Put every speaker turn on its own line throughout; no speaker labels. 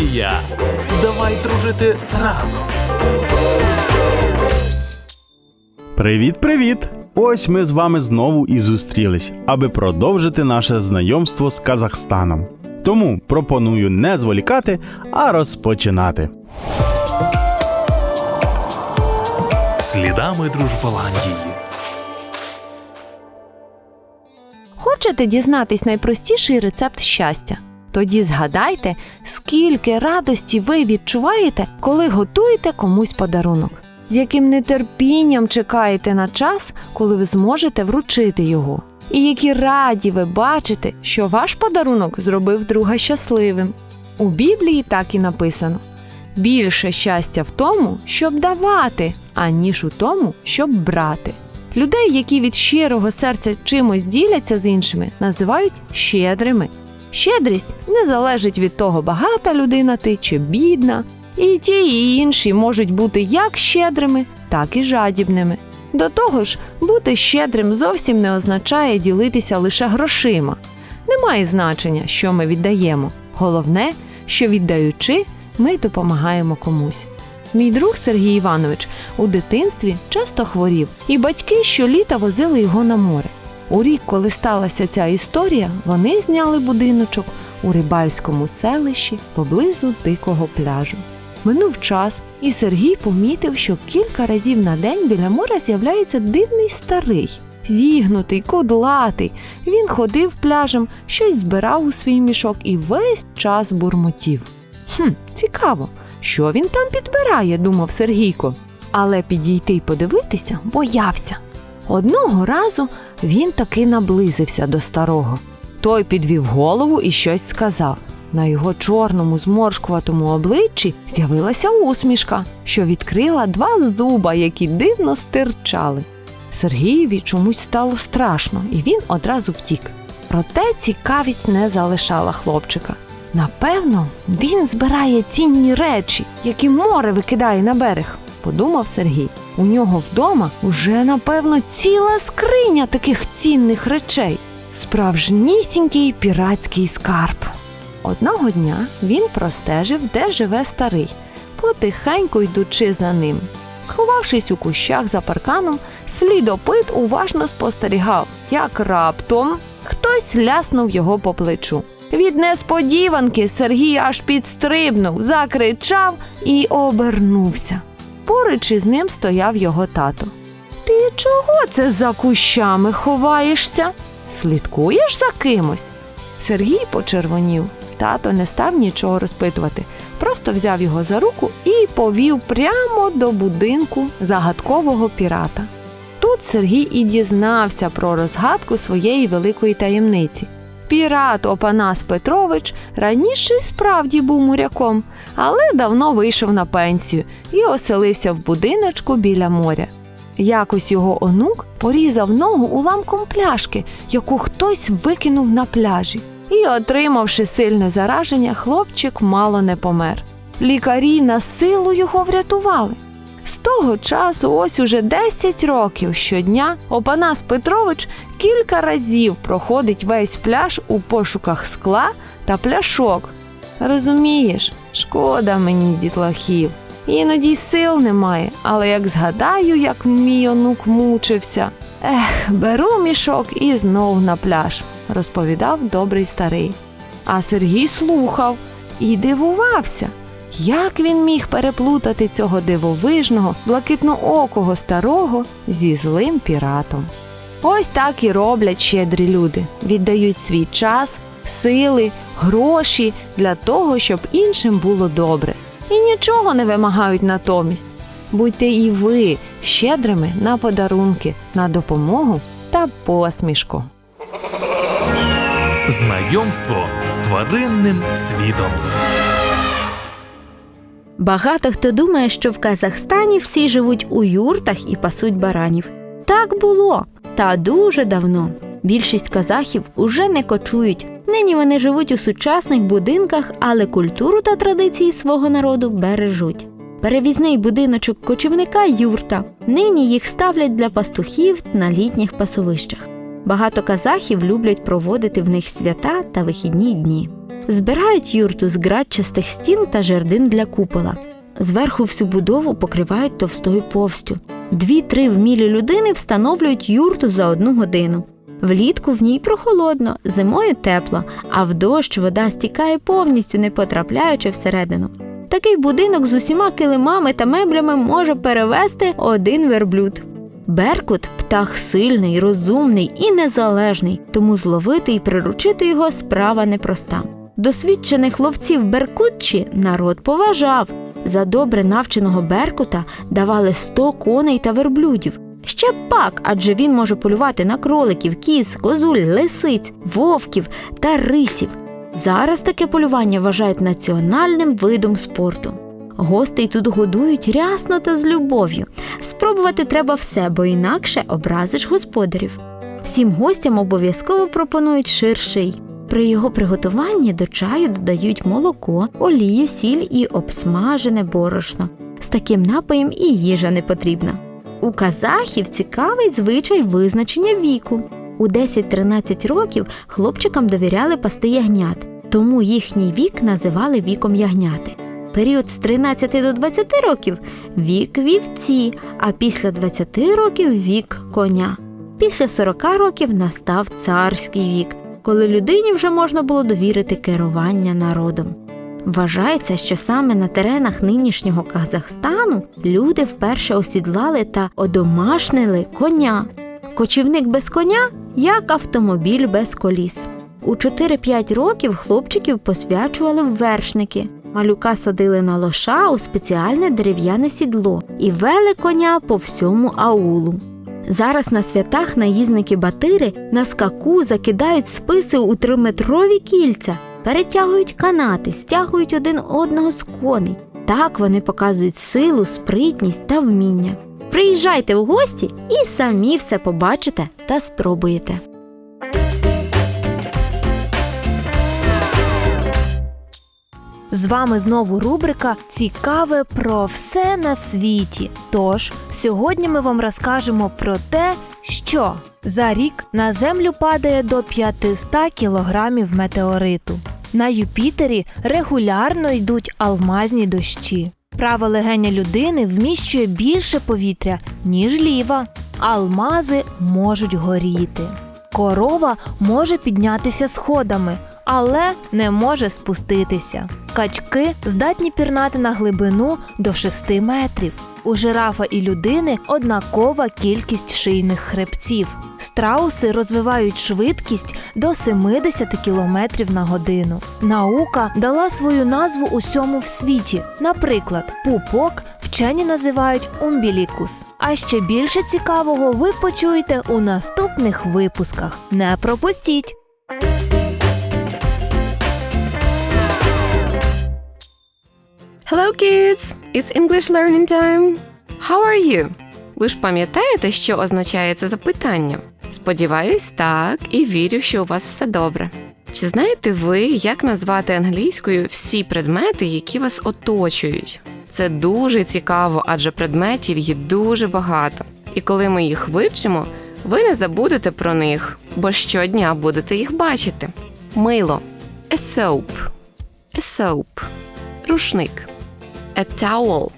Голландія. Давай дружити разом.
Привіт, привіт! Ось ми з вами знову і зустрілись, аби продовжити наше знайомство з Казахстаном. Тому пропоную не зволікати, а розпочинати.
Слідами Дружболандії.
Хочете дізнатись найпростіший рецепт щастя? Тоді згадайте, скільки радості ви відчуваєте, коли готуєте комусь подарунок, з яким нетерпінням чекаєте на час, коли ви зможете вручити його. І які раді ви бачите, що ваш подарунок зробив друга щасливим. У Біблії так і написано: більше щастя в тому, щоб давати, аніж у тому, щоб брати. Людей, які від щирого серця чимось діляться з іншими, називають щедрими. Щедрість не залежить від того, багата людина ти чи бідна. І ті, і інші можуть бути як щедрими, так і жадібними. До того ж, бути щедрим зовсім не означає ділитися лише грошима. Немає значення, що ми віддаємо. Головне, що віддаючи, ми допомагаємо комусь. Мій друг Сергій Іванович у дитинстві часто хворів, і батьки щоліта возили його на море. У рік, коли сталася ця історія, вони зняли будиночок у рибальському селищі поблизу дикого пляжу. Минув час, і Сергій помітив, що кілька разів на день біля моря з'являється дивний старий, зігнутий, кудлатий. Він ходив пляжем, щось збирав у свій мішок і весь час бурмотів. Хм, цікаво, що він там підбирає, думав Сергійко. Але підійти й подивитися боявся. Одного разу він таки наблизився до старого. Той підвів голову і щось сказав. На його чорному зморшкуватому обличчі з'явилася усмішка, що відкрила два зуба, які дивно стирчали. Сергієві чомусь стало страшно, і він одразу втік. Проте цікавість не залишала хлопчика. Напевно, він збирає цінні речі, які море викидає на берег, подумав Сергій. У нього вдома уже, напевно, ціла скриня таких цінних речей. Справжнісінький піратський скарб. Одного дня він простежив, де живе старий, потихеньку йдучи за ним. Сховавшись у кущах за парканом, слідопит уважно спостерігав, як раптом хтось ляснув його по плечу. Від несподіванки Сергій аж підстрибнув, закричав і обернувся. Поруч із ним стояв його тато. Ти чого це за кущами ховаєшся? Слідкуєш за кимось? Сергій почервонів. Тато не став нічого розпитувати, просто взяв його за руку і повів прямо до будинку загадкового пірата. Тут Сергій і дізнався про розгадку своєї великої таємниці. Пірат Опанас Петрович раніше справді був моряком, але давно вийшов на пенсію і оселився в будиночку біля моря. Якось його онук порізав ногу уламком пляшки, яку хтось викинув на пляжі. І, отримавши сильне зараження, хлопчик мало не помер. Лікарі на силу його врятували. З того часу, ось уже 10 років щодня, Опанас Петрович кілька разів проходить весь пляж у пошуках скла та пляшок. Розумієш, шкода мені дітлахів. Іноді й сил немає, але як згадаю, як мій онук мучився. Ех, беру мішок і знов на пляж, розповідав добрий старий. А Сергій слухав і дивувався, як він міг переплутати цього дивовижного, блакитноокого старого зі злим піратом. Ось так і роблять щедрі люди, віддають свій час, сили, гроші для того, щоб іншим було добре, і нічого не вимагають натомість. Будьте і ви щедрими на подарунки, на допомогу та посмішку.
Знайомство з тваринним світом.
Багато хто думає, що в Казахстані всі живуть у юртах і пасуть баранів. Так було, та дуже давно. Більшість казахів уже не кочують. Нині вони живуть у сучасних будинках, але культуру та традиції свого народу бережуть. Перевізний будиночок кочівника юрта. Нині їх ставлять для пастухів на літніх пасовищах. Багато казахів люблять проводити в них свята та вихідні дні. Збирають юрту з градчастих стін та жердин для купола. Зверху всю будову покривають товстою повстю. Дві-три вмілі людини встановлюють юрту за одну годину. Влітку в ній прохолодно, зимою тепло, а в дощ вода стікає повністю, не потрапляючи всередину. Такий будинок з усіма килимами та меблями може перевести один верблюд. Беркут птах сильний, розумний і незалежний, тому зловити і приручити його справа непроста. Досвідчених ловців беркутчі народ поважав. За добре навченого беркута давали 100 коней та верблюдів. Ще пак, адже він може полювати на кроликів, кіз, козуль, лисиць, вовків та рисів. Зараз таке полювання вважають національним видом спорту. Гостей тут годують рясно та з любов'ю. Спробувати треба все, бо інакше образиш господарів. Всім гостям обов'язково пропонують ширший. При його приготуванні до чаю додають молоко, олію, сіль і обсмажене борошно. З таким напоєм і їжа не потрібна. У казахів цікавий звичай визначення віку. У 10-13 років хлопчикам довіряли пасти ягнят, тому їхній вік називали віком ягняти. Період з 13 до 20 років вік вівці, а після 20 років вік коня. Після 40 років настав царський вік, коли людині вже можна було довірити керування народом. Вважається, що саме на теренах нинішнього Казахстану люди вперше осідлали та одомашнили коня. Кочівник без коня як автомобіль без коліс. У 4-5 років хлопчиків посвячували в вершники. Малюка садили на лоша у спеціальне дерев'яне сідло і вели коня по всьому аулу. Зараз на святах наїзники батири на скаку закидають списи у триметрові кільця, перетягують канати, стягують один одного з коней. Так вони показують силу, спритність та вміння. Приїжджайте в гості і самі все побачите та спробуєте.
З вами знову рубрика Цікаве про все на світі. Тож сьогодні ми вам розкажемо про те, що за рік на землю падає до 500 кілограмів метеориту. На Юпітері регулярно йдуть алмазні дощі. Праве легеня людини вміщує більше повітря, ніж ліва. Алмази можуть горіти. Корова може піднятися сходами, але не може спуститися. Качки здатні пірнати на глибину до 6 метрів. У жирафа і людини однакова кількість шийних хребців. Страуси розвивають швидкість до 70 км на годину. Наука дала свою назву усьому в світі. Наприклад, пупок вчені називають умбілікус. А ще більше цікавого ви почуєте у наступних випусках. Не пропустіть!
Hello, kids! It's English learning time. How are you? Ви ж пам'ятаєте, що означає це запитання? Сподіваюсь, так, і вірю, що у вас все добре. Чи знаєте ви, як назвати англійською всі предмети, які вас оточують? Це дуже цікаво, адже предметів є дуже багато. І коли ми їх вивчимо, ви не забудете про них, бо щодня будете їх бачити. Мило a soap, a soap, рушник, a towel,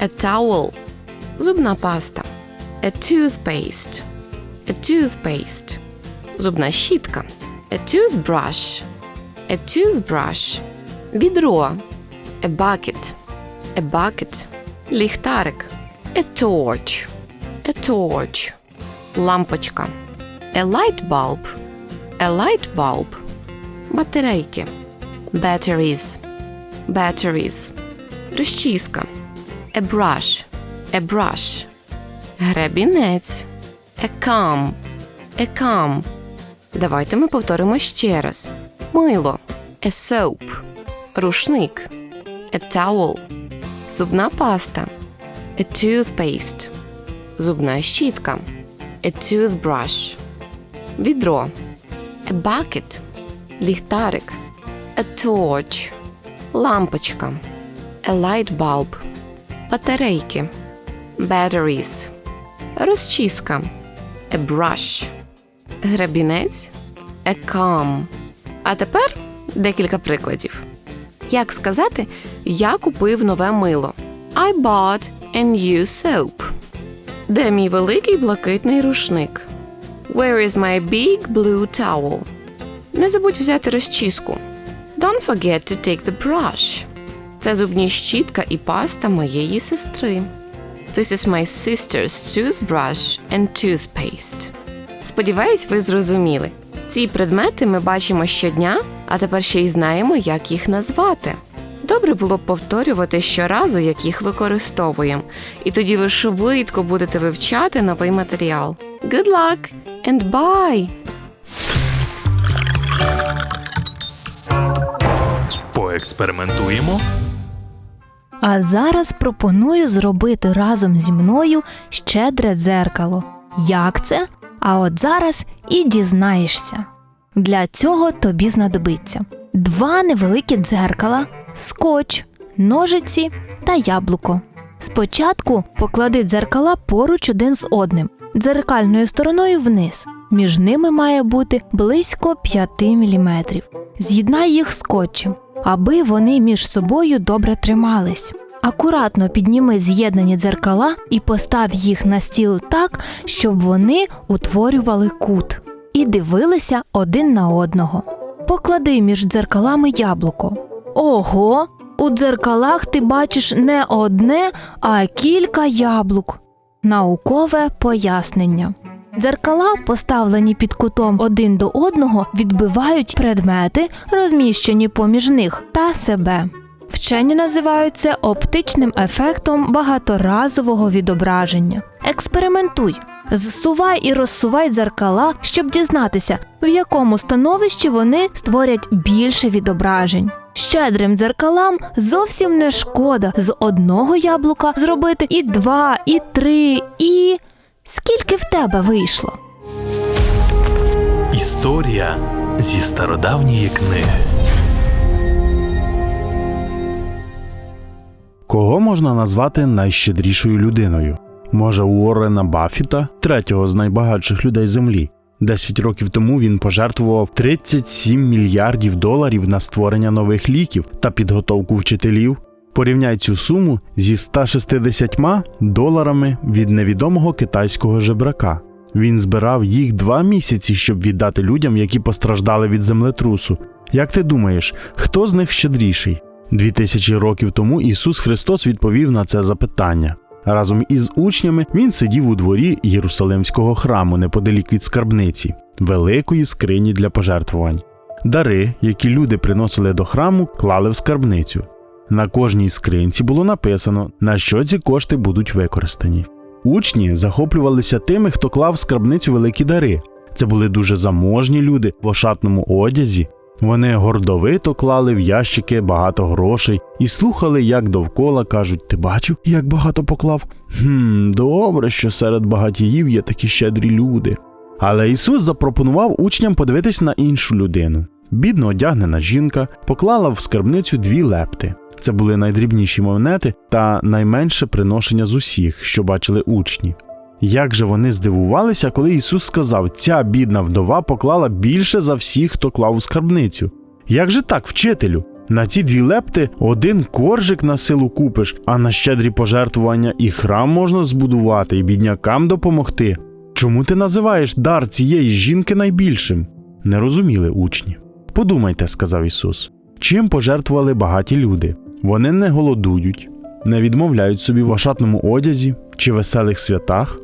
a towel, зубна паста, a toothpaste, a toothpaste, зубна щітка, a toothbrush, a toothbrush, відро, a bucket, a bucket, ліхтарик, a torch, a torch, лампочка, a light bulb, a light bulb, батарейки, batteries, batteries, Розчіска, a brush, a brush, гребінець, a comb, a comb. Давайте ми повторимо ще раз. Мило, a soap, рушник, a towel, зубна паста, a toothpaste, зубна щітка, a toothbrush, відро, a bucket, ліхтарик, a torch, лампочка, a light bulb, батарейки, batteries, розчіска, a brush, гребінець, a comb. А тепер Декілька прикладів. Як сказати, я купив нове мило. I bought a new soap. Де мій великий блакитний рушник? Where is my big blue towel? Не забудь взяти розчіску. Don't forget to take the brush. Це зубні щітка і паста моєї сестри. This is my sister's toothbrush and toothpaste. Сподіваюсь, ви зрозуміли. Ці предмети ми бачимо щодня, а тепер ще й знаємо, як їх назвати. Добре було б повторювати щоразу, як їх використовуємо, і тоді ви швидко будете вивчати новий матеріал. Good luck and bye!
Поекспериментуємо.
А зараз пропоную зробити разом зі мною щедре дзеркало. Як це? А от зараз і дізнаєшся. Для цього тобі знадобиться два невеликі дзеркала, скотч, ножиці та яблуко. Спочатку поклади дзеркала поруч один з одним, дзеркальною стороною вниз. Між ними має бути близько 5 мм. З'єднай їх скотчем, аби вони між собою добре тримались. Акуратно підніми з'єднані дзеркала і постав їх на стіл так, щоб вони утворювали кут і дивилися один на одного. Поклади між дзеркалами яблуко. Ого! У дзеркалах ти бачиш не одне, а кілька яблук. Наукове пояснення. Дзеркала, поставлені під кутом один до одного, відбивають предмети, розміщені поміж них та себе. Вчені називають це оптичним ефектом багаторазового відображення. Експериментуй. Зсувай і розсувай дзеркала, щоб дізнатися, в якому становищі вони створять більше відображень. Щедрим дзеркалам зовсім не шкода з одного яблука зробити і два, і три, і. Скільки в тебе вийшло?
Історія зі стародавньої книги.
Кого можна назвати найщедрішою людиною? Може, Уоррена Баффіта, третього з найбагатших людей землі. Десять років тому він пожертвував 37 мільярдів доларів на створення нових ліків та підготовку вчителів. Порівняй цю суму зі 160 доларами від невідомого китайського жебрака. Він збирав їх два місяці, щоб віддати людям, які постраждали від землетрусу. Як ти думаєш, хто з них щедріший? Дві тисячі років тому Ісус Христос відповів на це запитання. Разом із учнями він сидів у дворі Єрусалимського храму неподалік від скарбниці, великої скрині для пожертвувань. Дари, які люди приносили до храму, клали в скарбницю. На кожній скринці було написано, на що ці кошти будуть використані. Учні захоплювалися тими, хто клав скарбницю великі дари. Це були дуже заможні люди в ошатному одязі. Вони гордовито клали в ящики багато грошей і слухали, як довкола кажуть: Ти бачив, як багато поклав? Хм, добре, що серед багатіїв є такі щедрі люди. Але Ісус запропонував учням подивитись на іншу людину. Бідно одягнена жінка поклала в скарбницю дві лепти. Це були найдрібніші монети та найменше приношення з усіх, що бачили учні. Як же вони здивувалися, коли Ісус сказав: ця бідна вдова поклала більше за всіх, хто клав у скарбницю. Як же так, вчителю? На ці дві лепти один коржик на силу купиш, а на щедрі пожертвування і храм можна збудувати, і біднякам допомогти. Чому ти називаєш дар цієї жінки найбільшим? Не розуміли учні. Подумайте, сказав Ісус, чим пожертвували багаті люди? Вони не голодують, не відмовляють собі в ошатному одязі чи веселих святах.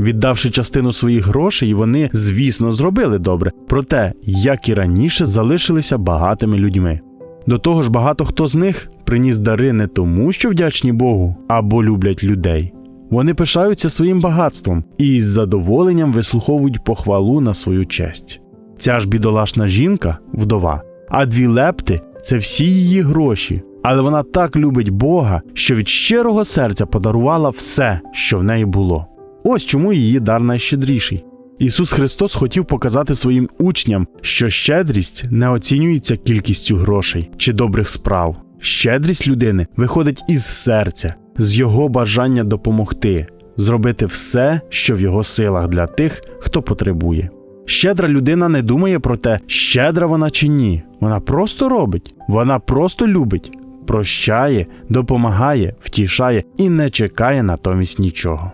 Віддавши частину своїх грошей, вони, звісно, зробили добре, проте, як і раніше, залишилися багатими людьми. До того ж, багато хто з них приніс дари не тому, що вдячні Богу або люблять людей. Вони пишаються своїм багатством і із задоволенням вислуховують похвалу на свою честь. Ця ж бідолашна жінка вдова, а дві лепти це всі її гроші. Але вона так любить Бога, що від щирого серця подарувала все, що в неї було. Ось чому її дар найщедріший. Ісус Христос хотів показати своїм учням, що щедрість не оцінюється кількістю грошей чи добрих справ. Щедрість людини виходить із серця, з його бажання допомогти, зробити все, що в його силах для тих, хто потребує. Щедра людина не думає про те, щедра вона чи ні. Вона просто робить, вона просто любить, прощає, допомагає, втішає і не чекає натомість нічого.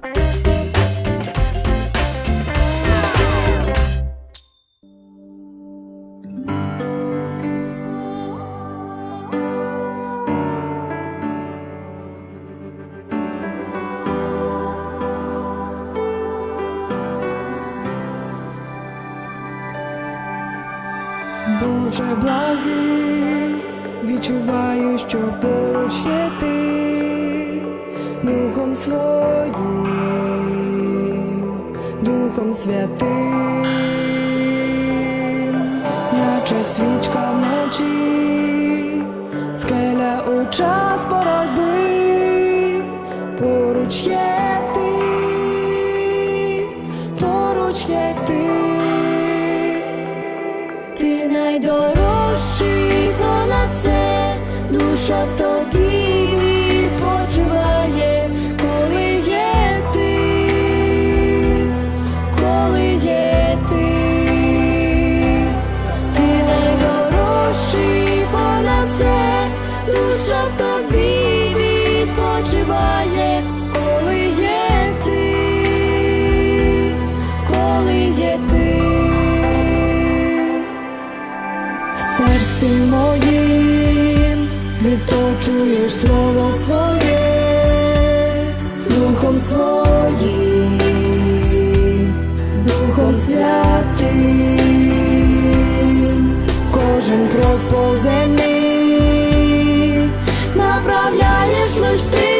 Своїм, Духом святим, наче свічка вночі, скеля у час боротьби, поруч є ти, поруч є ти.
Ти найдорожчий понад це, душа в тобі душа в тобі відпочиває, коли є ти, коли є ти.
В серці моїм відточуєш слово своє, духом своїм, духом святим, кожен крок по землі
Stay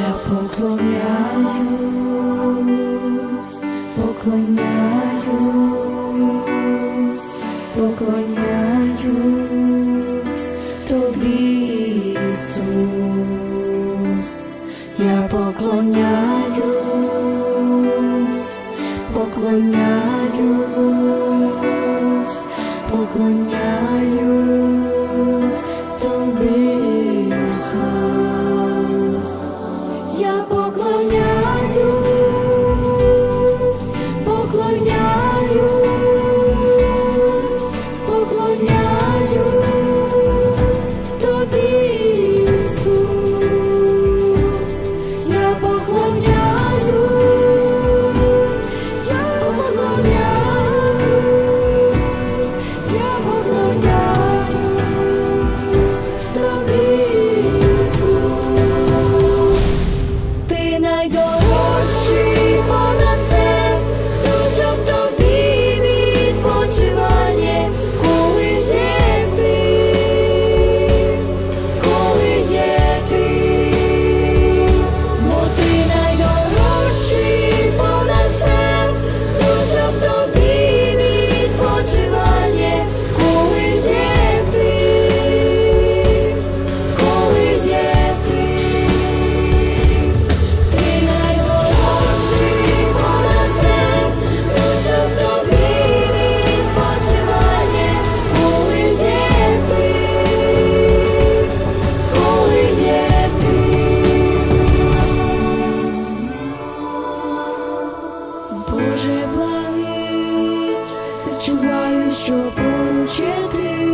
Я поклоняюсь, поклоняюсь, поклоняюсь тобі, Ісус. Я поклоняюсь, поклоняюсь, відчуваю, що поруч є ти,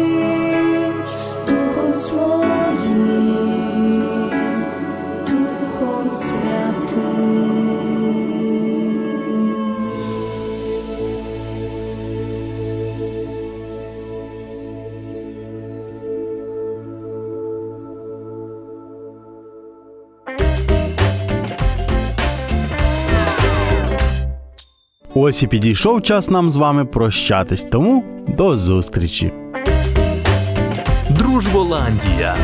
Ось і підійшов час нам з вами прощатись, тому до зустрічі!
Дружболандія.